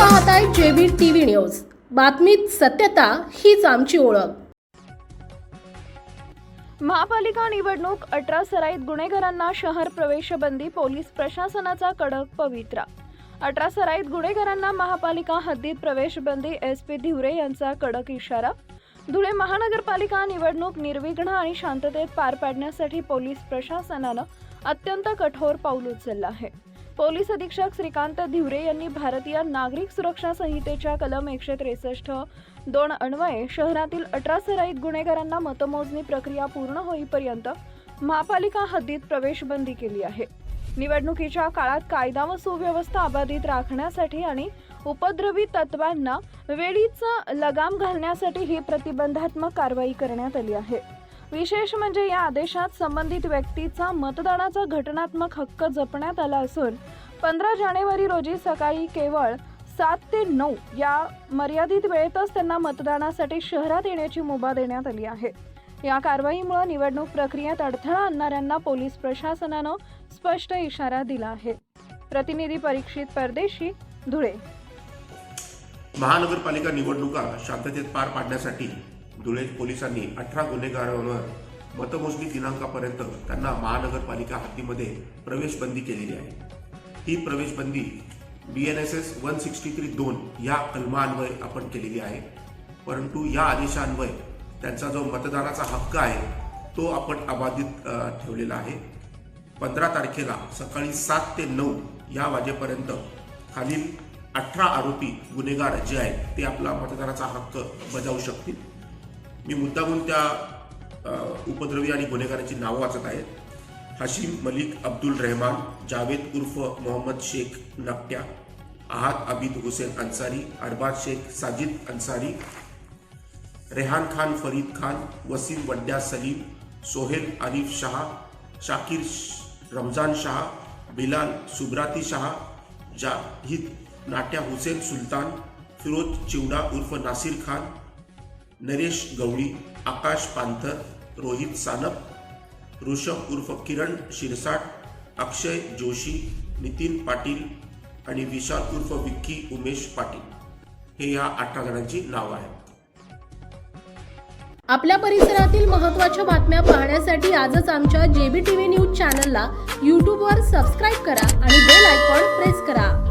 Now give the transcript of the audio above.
पाहत आहे JB TV news. बातमीत सत्यता हीच आमची ओळख. महापालिका निवडणूक अठरा सराईत गुन्हेगारांना शहर प्रवेशबंदी पोलीस प्रशासनाचा कडक पवित्रा. अठरा सराईत गुन्हेगारांना महापालिका हद्दीत प्रवेशबंदी एस पी धिवरे यांचा कडक इशारा. धुळे महानगरपालिका निवडणूक निर्विघ्न आणि शांततेत पार पाडण्यासाठी पोलीस प्रशासनानं अत्यंत कठोर पाऊल उचललं आहे. पोलीस अधीक्षक श्रीकांत धिवरे यांनी भारतीय नागरिक सुरक्षा संहितेच्या कलम एकशे त्रेसष्ट दोन अन्वये शहरातील अठरा सराईत गुन्हेगारांना मतमोजणी प्रक्रिया पूर्ण होईपर्यंत महापालिका हद्दीत प्रवेशबंदी केली आहे. निवडणुकीच्या काळात कायदा व सुव्यवस्था अबाधित राखण्यासाठी आणि उपद्रवी तत्वांना वेळीच लगाम घालण्यासाठी ही प्रतिबंधात्मक कारवाई करण्यात आली आहे. विशेष म्हणजे या आदेशात संबंधित व्यक्तीचा मतदानाचा घटनात्मक हक्क जपण्यात आला असून पंधरा जानेवारी रोजी सकाळी केवळ सात ते नऊ या मर्यादित वेळेतच त्यांना मतदानासाठी शहरात येण्याची मुभा देण्यात आली आहे. या कारवाईमुळे निवडणूक प्रक्रियेत अडथळा आणणाऱ्यांना पोलीस प्रशासनानं स्पष्ट इशारा दिला आहे. प्रतिनिधी परीक्षित परदेशी धुळे. महानगरपालिका निवडणुका शांततेत पार पाडण्यासाठी धुळे पोलिसांनी अठरा गुन्हेगारांवर मतमोजणी दिनांकापर्यंत त्यांना महानगरपालिका हद्दीमध्ये प्रवेशबंदी केलेली आहे. ही प्रवेशबंदी B N S S one sixty three दोन या कलमान्वये आपण केलेली आहे. परंतु या आदेशान्वये त्यांचा जो मतदानाचा हक्क आहे तो आपण अबाधित ठेवलेला आहे. पंधरा तारखेला सकाळी सात ते नऊ या वाजेपर्यंत खालील अठरा आरोपी गुन्हेगार जे आहेत ते आपला मतदानाचा हक्क बजावू शकतील. मी मुद्दामून त्या उपद्रवी आणि गुन्हेगारांची नावं वाचत आहेत हशीम मलिक अब्दुल रहमान जावेद उर्फ मोहम्मद शेख नकट्या अहाद अबिद हुसेन अन्सारी अरबाज शेख साजिद अन्सारी रेहान खान फरीद खान वसीम वड्या सलीम सोहेल आरिफ शहा शाकिर रमजान शाह बिलाल सुब्राती शाह जाहिद नाट्या हुसेन सुलतान फिरोज चिवडा उर्फ नासिर खान नरेश गवळी आकाश पांथर रोहित सानप ऋषभ उर्फ किरण शिरसाट अक्षय जोशी नितीन पाटील आणि विशाल उर्फ विक्की उमेश पाटील. हे या अठरा जणांची नावं आहेत. आपल्या परिसरातील महत्त्वाच्या बातम्या पाहण्यासाठी आजच आमच्या जेबी टीव्ही न्यूज चॅनलला यूट्यूबवर सबस्क्राईब करा आणि बेल आयकॉन प्रेस करा.